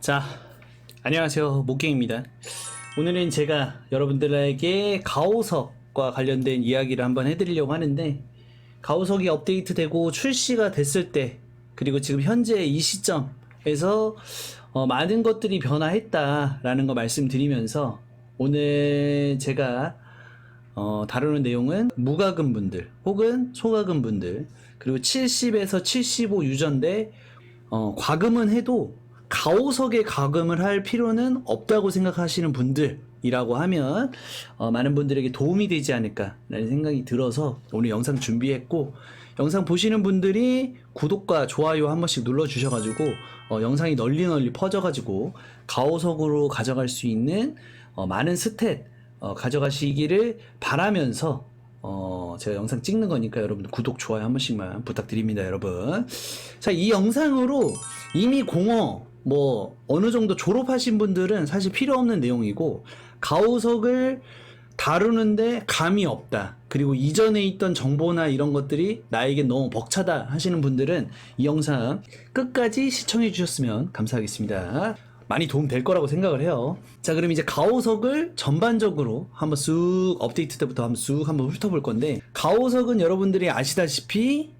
자, 안녕하세요. 목갱입니다. 오늘은 제가 여러분들에게 가오석과 관련된 이야기를 한번 해드리려고 하는데, 가오석이 업데이트되고 출시가 됐을 때, 그리고 지금 현재 이 시점에서 어, 많은 것들이 변화했다라는 거 말씀드리면서, 오늘 제가 어, 다루는 내용은 무과금 분들 혹은 소과금 분들 그리고 70에서 75 유전대 어, 과금은 해도 가오석에 과금을 할 필요는 없다고 생각하시는 분들이라고 하면 어, 많은 분들에게 도움이 되지 않을까라는 생각이 들어서 오늘 영상 준비했고 영상 보시는 분들이 구독과 좋아요 한 번씩 눌러 주셔가지고 어, 영상이 널리 널리 퍼져가지고 가오석으로 가져갈 수 있는 어, 많은 스탯 어, 가져가시기를 바라면서 어, 제가 영상 찍는 거니까 여러분들 구독, 좋아요 한 번씩만 부탁드립니다, 여러분. 자, 이 영상으로 이미 공어, 뭐, 어느 정도 졸업하신 분들은 사실 필요 없는 내용이고, 가오석을 다루는데 감이 없다. 그리고 이전에 있던 정보나 이런 것들이 나에게 너무 벅차다 하시는 분들은 이 영상 끝까지 시청해 주셨으면 감사하겠습니다. 많이 도움 될 거라고 생각을 해요. 자, 그럼 이제 가오석을 전반적으로 한번 쑥 업데이트 때부터 한번 쑥 한번 훑어볼 건데, 가오석은 여러분들이 아시다시피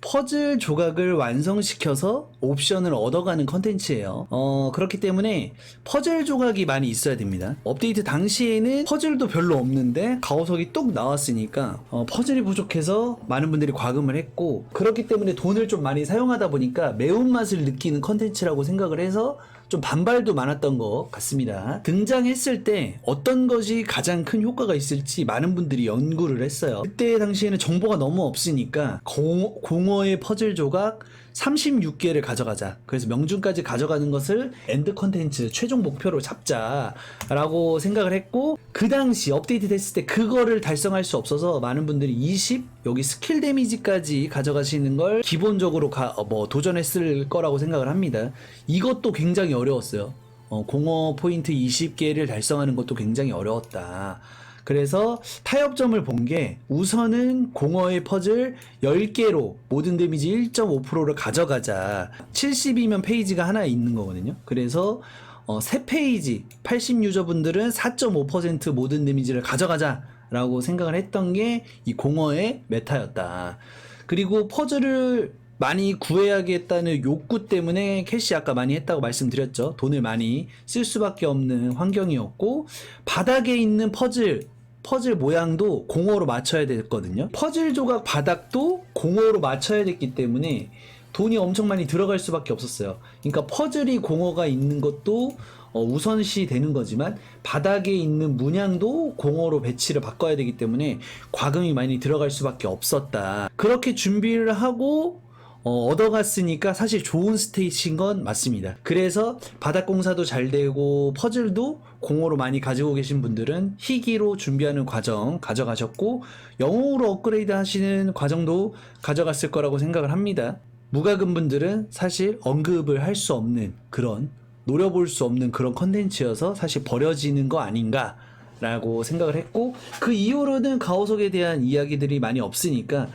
퍼즐 조각을 완성시켜서 옵션을 얻어가는 컨텐츠예요. 어, 그렇기 때문에 퍼즐 조각이 많이 있어야 됩니다. 업데이트 당시에는 퍼즐도 별로 없는데 가오석이 뚝 나왔으니까 어, 퍼즐이 부족해서 많은 분들이 과금을 했고 그렇기 때문에 돈을 좀 많이 사용하다 보니까 매운맛을 느끼는 컨텐츠라고 생각을 해서 좀 반발도 많았던 것 같습니다. 등장했을 때 어떤 것이 가장 큰 효과가 있을지 많은 분들이 연구를 했어요. 그때 당시에는 정보가 너무 없으니까 공, 공어의 퍼즐 조각 36개를 가져가자. 그래서 명중까지 가져가는 것을 엔드 컨텐츠 최종 목표로 잡자라고 생각을 했고 그 당시 업데이트 됐을 때 그거를 달성할 수 없어서 많은 분들이 20 여기 스킬 데미지까지 가져가시는 걸 기본적으로 가, 어, 뭐 도전했을 거라고 생각을 합니다. 이것도 굉장히 어려웠어요. 어, 공허 포인트 20개를 달성하는 것도 굉장히 어려웠다. 그래서 타협점을 본 게 우선은 공허의 퍼즐 10개로 모든 데미지 1.5%를 가져가자. 70이면 페이지가 하나 있는 거거든요. 그래서 어, 3페이지 80 유저분들은 4.5% 모든 데미지를 가져가자. 라고 생각을 했던 게 이 공허의 메타였다. 그리고 퍼즐을 많이 구해야겠다는 욕구 때문에 캐시 아까 많이 했다고 말씀드렸죠. 돈을 많이 쓸 수밖에 없는 환경이었고 바닥에 있는 퍼즐 퍼즐 모양도 공허로 맞춰야 됐거든요. 퍼즐 조각 바닥도 공허로 맞춰야 됐기 때문에 돈이 엄청 많이 들어갈 수밖에 없었어요. 그러니까 퍼즐이 공허가 있는 것도 어, 우선시 되는 거지만 바닥에 있는 문양도 공허로 배치를 바꿔야 되기 때문에 과금이 많이 들어갈 수밖에 없었다. 그렇게 준비를 하고 어, 얻어갔으니까 사실 좋은 스테이지인 건 맞습니다. 그래서 바닥 공사도 잘 되고 퍼즐도 공허로 많이 가지고 계신 분들은 희귀로 준비하는 과정 가져가셨고 영웅으로 업그레이드 하시는 과정도 가져갔을 거라고 생각을 합니다. 무과금 분들은 사실 언급을 할 수 없는 그런 노려볼 수 없는 그런 컨텐츠여서 사실 버려지는 거 아닌가 라고 생각을 했고 그 이후로는 가오석에 대한 이야기들이 많이 없으니까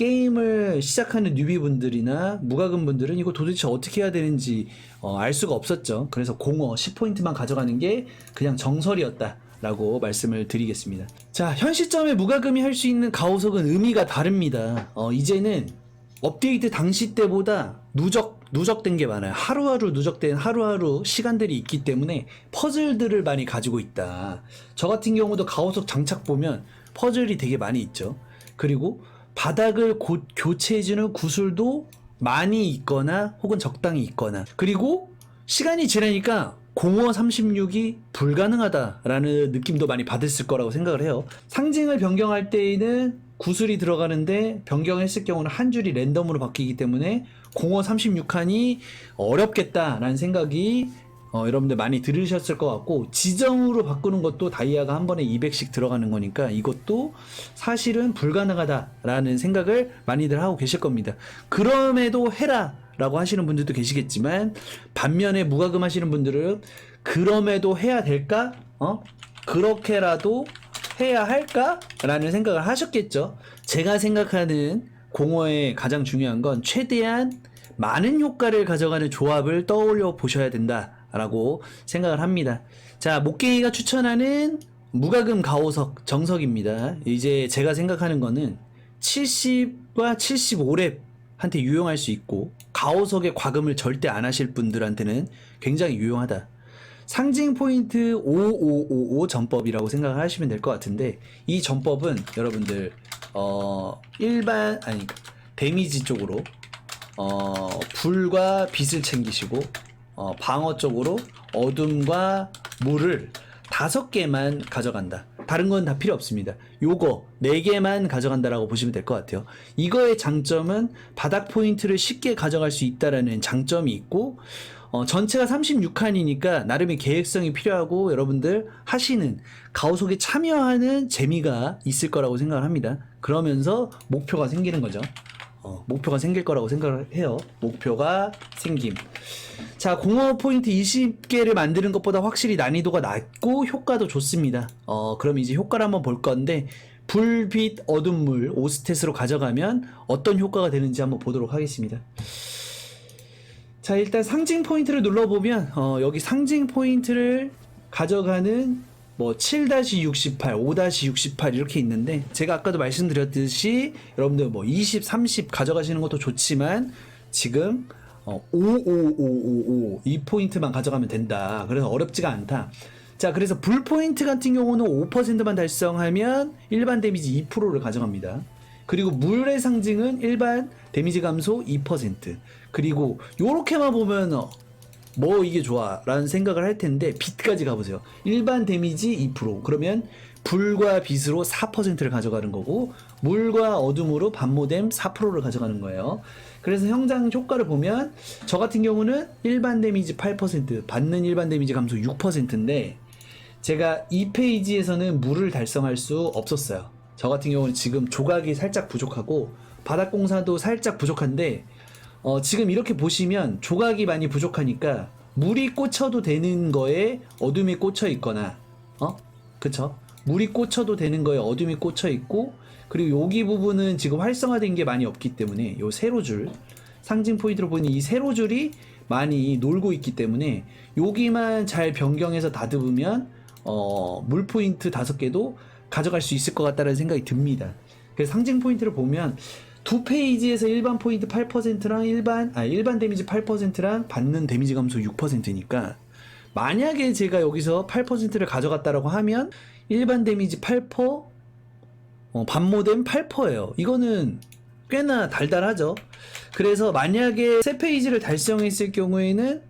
게임을 시작하는 뉴비분들이나 무과금 분들은 이거 도대체 어떻게 해야 되는지 어, 알 수가 없었죠. 그래서 공어 10포인트만 가져가는 게 그냥 정설이었다. 라고 말씀을 드리겠습니다. 자, 현 시점에 무과금이 할 수 있는 가오석은 의미가 다릅니다. 어, 이제는 업데이트 당시 때보다 누적, 누적된 게 많아요. 하루하루 누적된 하루하루 시간들이 있기 때문에 퍼즐들을 많이 가지고 있다. 저 같은 경우도 가오석 장착 보면 퍼즐이 되게 많이 있죠. 그리고 바닥을 곧 교체해주는 구슬도 많이 있거나 혹은 적당히 있거나 그리고 시간이 지나니까 공허 36이 불가능하다라는 느낌도 많이 받았을 거라고 생각을 해요. 상징을 변경할 때에는 구슬이 들어가는데 변경했을 경우는 한 줄이 랜덤으로 바뀌기 때문에 공허 36칸이 어렵겠다라는 생각이 어, 여러분들 많이 들으셨을 것 같고 지정으로 바꾸는 것도 다이아가 한 번에 200씩 들어가는 거니까 이것도 사실은 불가능하다라는 생각을 많이들 하고 계실 겁니다. 그럼에도 해라 라고 하시는 분들도 계시겠지만 반면에 무과금 하시는 분들은 그럼에도 해야 될까? 어? 그렇게라도 해야 할까? 라는 생각을 하셨겠죠. 제가 생각하는 공허의 가장 중요한 건 최대한 많은 효과를 가져가는 조합을 떠올려 보셔야 된다. 라고 생각을 합니다. 자, 목갱이가 추천하는 무가금 가오석 정석입니다. 이제 제가 생각하는 거는 70과 75랩 한테 유용할 수 있고 가오석의 과금을 절대 안 하실 분들한테는 굉장히 유용하다. 상징 포인트 5555 전법이라고 생각을 하시면 될 것 같은데 이 전법은 여러분들 어 일반 아니 데미지 쪽으로 어 불과 빛을 챙기시고 어 방어 쪽으로 어둠과 물을 다섯 개만 가져간다. 다른 건 다 필요 없습니다. 요거 네 개만 가져간다라고 보시면 될 것 같아요. 이거의 장점은 바닥 포인트를 쉽게 가져갈 수 있다라는 장점이 있고 어, 전체가 36칸이니까 나름의 계획성이 필요하고 여러분들 하시는 가오속에 참여하는 재미가 있을 거라고 생각을 합니다. 그러면서 목표가 생기는 거죠. 어, 목표가 생길 거라고 생각을 해요. 목표가 생김. 자, 공허 포인트 20개를 만드는 것보다 확실히 난이도가 낮고 효과도 좋습니다. 어, 그럼 이제 효과를 한번 볼 건데, 불빛 어둠물 5스탯으로 가져가면 어떤 효과가 되는지 한번 보도록 하겠습니다. 자, 일단 상징 포인트를 눌러보면, 어, 여기 상징 포인트를 가져가는 뭐 7-68, 5-68 이렇게 있는데 제가 아까도 말씀드렸듯이 여러분들 뭐 20, 30 가져가시는 것도 좋지만 지금 어, 55555 이 포인트만 가져가면 된다. 그래서 어렵지가 않다. 자, 그래서 불 포인트 같은 경우는 5%만 달성하면 일반 데미지 2%를 가져갑니다. 그리고 물의 상징은 일반 데미지 감소 2%. 그리고 요렇게만 보면 어, 뭐 이게 좋아? 라는 생각을 할 텐데 빛까지 가보세요. 일반 데미지 2% 그러면 불과 빛으로 4%를 가져가는 거고 물과 어둠으로 반모뎀 4%를 가져가는 거예요. 그래서 형장 효과를 보면 저 같은 경우는 일반 데미지 8% 받는 일반 데미지 감소 6%인데 제가 이 페이지에서는 물을 달성할 수 없었어요. 저 같은 경우는 지금 조각이 살짝 부족하고 바닥 공사도 살짝 부족한데 어, 지금 이렇게 보시면 조각이 많이 부족하니까 물이 꽂혀도 되는 거에 어둠이 꽂혀 있거나, 어? 그쵸? 물이 꽂혀도 되는 거에 어둠이 꽂혀 있고, 그리고 여기 부분은 지금 활성화된 게 많이 없기 때문에 요 세로 줄, 상징 포인트로 보니 이 세로 줄이 많이 놀고 있기 때문에 여기만 잘 변경해서 다듬으면 어, 물 포인트 다섯 개도 가져갈 수 있을 것 같다는 생각이 듭니다. 그래서 상징 포인트를 보면 두 페이지에서 일반 포인트 8%랑 일반 아 일반 데미지 8%랑 받는 데미지 감소 6%니까 만약에 제가 여기서 8%를 가져갔다라고 하면 일반 데미지 8% 어, 반모뎀 8%예요. 이거는 꽤나 달달하죠. 그래서 만약에 세 페이지를 달성했을 경우에는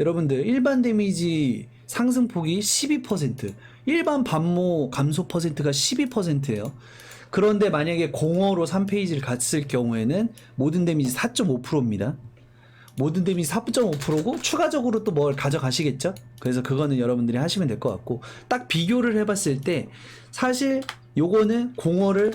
여러분들 일반 데미지 상승폭이 12%, 일반 반모 감소 퍼센트가 12%예요. 그런데 만약에 공허로 3페이지를 갔을 경우에는 모든 데미지 4.5%입니다. 모든 데미지 4.5%고 추가적으로 또 뭘 가져가시겠죠? 그래서 그거는 여러분들이 하시면 될 것 같고 딱 비교를 해봤을 때 사실 요거는 공허를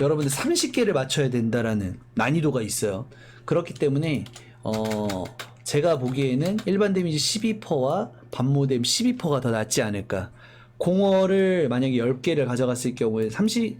여러분들 30개를 맞춰야 된다라는 난이도가 있어요. 그렇기 때문에 어 제가 보기에는 일반 데미지 12%와 반모뎀 12%가 더 낫지 않을까. 공허를 만약에 10개를 가져갔을 경우에 30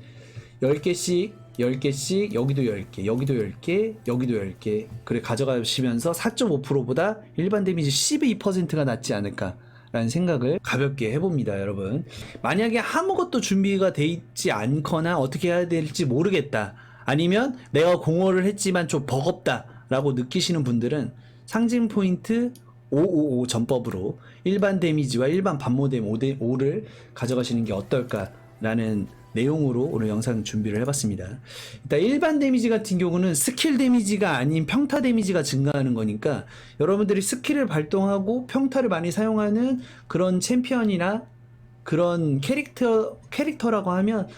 10개씩 10개씩 여기도 10개 여기도 10개 여기도 10개. 그래 가져가시면서 4.5%보다 일반 데미지 12%가 낫지 않을까 라는 생각을 가볍게 해봅니다 여러분. 만약에 아무것도 준비가 돼 있지 않거나 어떻게 해야 될지 모르겠다. 아니면 내가 공허를 했지만 좀 버겁다 라고 느끼시는 분들은 상징 포인트 555 전법으로 일반 데미지와 일반 반모뎀 5대 5를 가져가시는 게 어떨까 라는 내용으로 오늘 영상 준비를 해봤습니다. 일단 일반 데미지 같은 경우는 스킬 데미지가 아닌 평타 데미지가 증가하는 거니까 여러분들이 스킬을 발동하고 평타를 많이 사용하는 그런 챔피언이나 그런 캐릭터 캐릭터라고 하면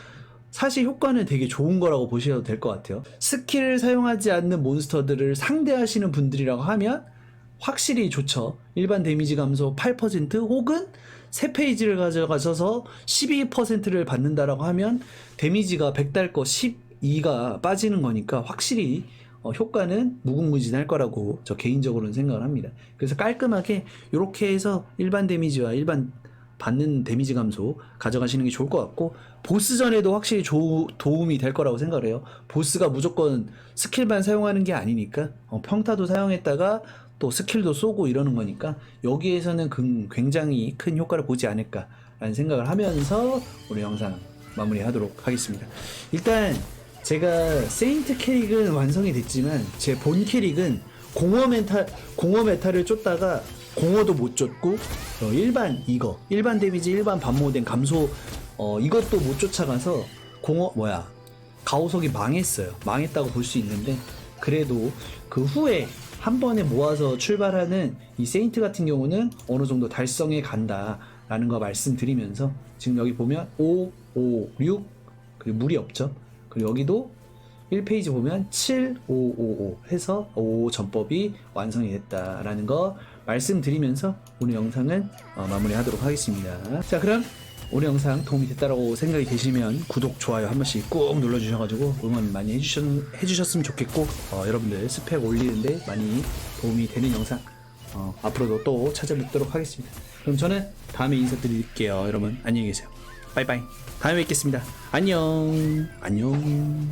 사실 효과는 되게 좋은 거라고 보셔도 될 것 같아요. 스킬을 사용하지 않는 몬스터들을 상대하시는 분들이라고 하면 확실히 좋죠. 일반 데미지 감소 8% 혹은 세 페이지를 가져가셔서 12%를 받는다라고 하면 데미지가 100달 거 12가 빠지는 거니까 확실히 어, 효과는 무궁무진할 거라고 저 개인적으로는 생각을 합니다. 그래서 깔끔하게 이렇게 해서 일반 데미지와 일반 받는 데미지 감소 가져가시는 게 좋을 것 같고 보스전에도 확실히 조, 도움이 될 거라고 생각을 해요. 보스가 무조건 스킬만 사용하는 게 아니니까 어, 평타도 사용했다가 또 스킬도 쏘고 이러는 거니까 여기에서는 그- 굉장히 큰 효과를 보지 않을까라는 생각을 하면서 오늘 영상 마무리하도록 하겠습니다. 일단 제가 세인트 캐릭은 완성이 됐지만 제 본 캐릭은 공허 멘탈 공허 메탈을 쫓다가 공허도 못 쫓고 어, 일반 이거 일반 데미지 일반 반모된 감소 어, 이것도 못 쫓아가서 공허 뭐야 가오석이 망했어요. 망했다고 볼 수 있는데 그래도 그 후에 한 번에 모아서 출발하는 이 세인트 같은 경우는 어느 정도 달성해 간다라는 거 말씀드리면서 지금 여기 보면 5, 5, 6 그리고 물이 없죠. 그리고 여기도 1페이지 보면 7, 5, 5, 5 해서 5 전법이 완성이 됐다라는 거 말씀드리면서 오늘 영상은 어, 마무리하도록 하겠습니다. 자 그럼 오늘 영상 도움이 됐다라고 생각이 되시면 구독, 좋아요 한 번씩 꼭 눌러주셔가지고 응원 많이 해주셨, 해주셨으면 좋겠고 어, 여러분들 스펙 올리는데 많이 도움이 되는 영상 어, 앞으로도 또 찾아뵙도록 하겠습니다. 그럼 저는 다음에 인사드릴게요. 여러분 안녕히 계세요. 바이바이. 다음에 뵙겠습니다. 안녕. 안녕.